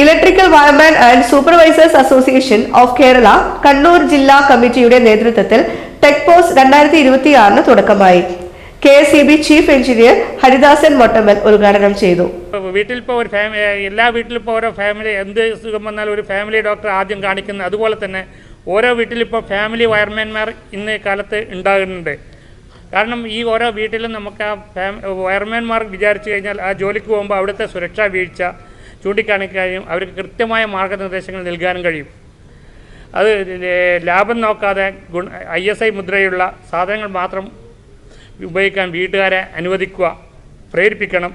Electrical wireman and supervisors association of Kerala Kannur ജില്ലാ കമ്മിറ്റിയുടെ നേതൃത്വത്തിൽ ടെക് പോസ്റ്റ് രണ്ടായിരത്തി ഇരുപത്തിയാറിന് തുടക്കമായി. K S E B chief engineer Haridasan Mottammal ഉദ്ഘാടനം ചെയ്തു. വീട്ടിൽ ഇപ്പോൾ ഒരു ഫാമിലി എല്ലാ വീട്ടിലും ഇപ്പോൾ ഓരോ ഫാമിലി എന്ത് സുഖം വന്നാലും ഒരു ഫാമിലി ഡോക്ടർ ആദ്യം കാണിക്കുന്നത് അതുപോലെ തന്നെ ഓരോ വീട്ടിലിപ്പോൾ ഫാമിലി വയർമാൻമാർ ഇന്ന് കാലത്ത് ഉണ്ടാകുന്നുണ്ട്. കാരണം ഈ ഓരോ വീട്ടിലും നമുക്ക് ആ ഫാം വയർമാൻമാർ വിചാരിച്ചു കഴിഞ്ഞാൽ ആ ജോലിക്ക് പോകുമ്പോൾ അവിടുത്തെ സുരക്ഷാ വീഴ്ച ചൂണ്ടിക്കാണിക്കാനും അവർക്ക് കൃത്യമായ മാർഗനിർദ്ദേശങ്ങൾ നൽകാനും കഴിയും. അത് ലാഭം നോക്കാതെ ഗുണ ഐ എസ് ഐ മുദ്രയുള്ള സാധനങ്ങൾ മാത്രം ഉപയോഗിക്കാൻ വീട്ടുകാരെ അനുവദിക്കുക പ്രേരിപ്പിക്കണം.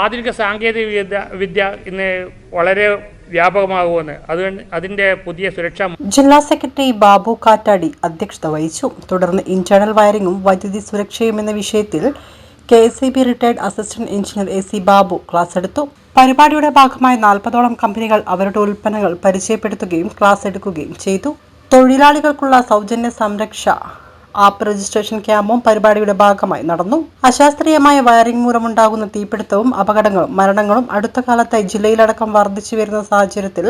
ആധുനിക സാങ്കേതിക വിദ്യ വിദ്യ ഇന്ന് വളരെ വ്യാപകമാകുമെന്ന്. അതുകൊണ്ട് അതിന്റെ പുതിയ സുരക്ഷ ജില്ലാ സെക്രട്ടറി ബാബു കാറ്റാടി അധ്യക്ഷത വഹിച്ചു. തുടർന്ന് ഇന്റേണൽ വയറിംഗും വൈദ്യുതി സുരക്ഷയും എന്ന വിഷയത്തിൽ K S E B retired assistant engineer A C Babu class എടുത്തു. പരിപാടിയുടെ ഭാഗമായി നാൽപ്പതോളം കമ്പനികൾ അവരുടെ ഉൽപ്പന്നങ്ങൾ പരിചയപ്പെടുത്തുകയും ക്ലാസ് എടുക്കുകയും ചെയ്തു. തൊഴിലാളികൾക്കുള്ള സൗജന്യ സംരക്ഷ ആപ്പ് രജിസ്ട്രേഷൻ ക്യാമ്പും പരിപാടിയുടെ ഭാഗമായി നടന്നു. അശാസ്ത്രീയമായ വയറിംഗ് മൂലമുണ്ടാകുന്ന തീപിടുത്തവും അപകടങ്ങളും മരണങ്ങളും അടുത്ത കാലത്തായി ജില്ലയിലടക്കം വർദ്ധിച്ചു വരുന്ന സാഹചര്യത്തിൽ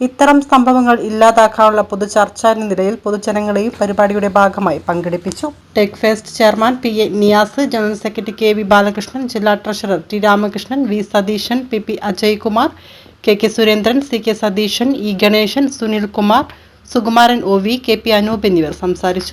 ഇത്തരം സംഭവങ്ങൾ ഇല്ലാതാക്കാനുള്ള പൊതു എന്ന നിലയിൽ പൊതുജനങ്ങളെയും പരിപാടിയുടെ ഭാഗമായി പങ്കെടുപ്പിച്ചു. Tech fest chairman P A Niyas general secretary K V Balakrishnan ജില്ലാ treasurer T Ramakrishnan V Satheesan P P Ajaykumar K K Surendran C K Satheesan E Ganesan Sunil Kumar Sukumaran O V K P Anoop എന്നിവർ സംസാരിച്ചു.